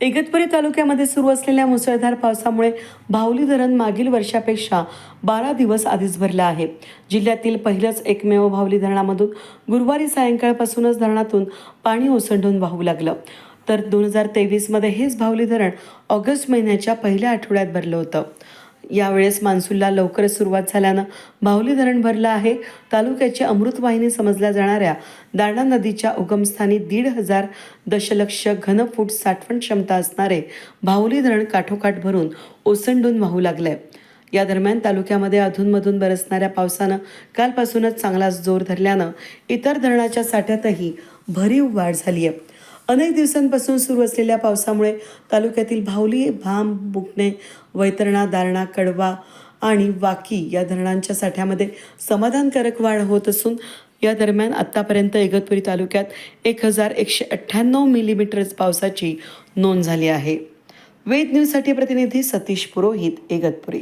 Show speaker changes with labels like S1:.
S1: इगतपुरी तालुक्यामध्ये सुरू असलेल्या मुसळधार पावसामुळे भावली धरण मागील वर्षापेक्षा बारा दिवस आधीच भरलं आहे. जिल्ह्यातील पहिलंच एकमेव भावली धरणामधून गुरुवारी सायंकाळपासूनच धरणातून पाणी ओसंडून वाहू लागलं. तर दोन हजार तेवीसमध्ये हेच भावली धरण ऑगस्ट महिन्याच्या पहिल्या आठवड्यात भरलं होतं. यावेळेस मान्सूनला लवकरच सुरुवात झाल्यानं बाहुली धरण भरलं आहे. तालुक्याची अमृतवाहिनी समजल्या जाणाऱ्या दारणा नदीच्या उगमस्थानी दीड हजार दशलक्ष घनफूट साठवण क्षमता असणारे बाहुली धरण काठोकाठ भरून ओसंडून वाहू लागलंय. या दरम्यान तालुक्यामध्ये अधूनमधून बरसणाऱ्या पावसानं कालपासूनच चांगलाच जोर धरल्यानं इतर धरणाच्या साठ्यातही भरीव वाढ झाली आहे अनेक दिवसांपासून सुरू असलेल्या पावसामुळे तालुक्यातील भावली भाम बुकणे वैतरणा दारणा कडवा आणि वाकी या धरणांच्या साठ्यामध्ये समाधानकारक वाढ होत असून या दरम्यान आत्तापर्यंत इगतपुरी तालुक्यात एक हजार एकशे अठ्ठ्याण्णव मिलीमीटर पावसाची नोंद झाली आहे. वेद न्यूजसाठी प्रतिनिधी सतीश पुरोहित इगतपुरी.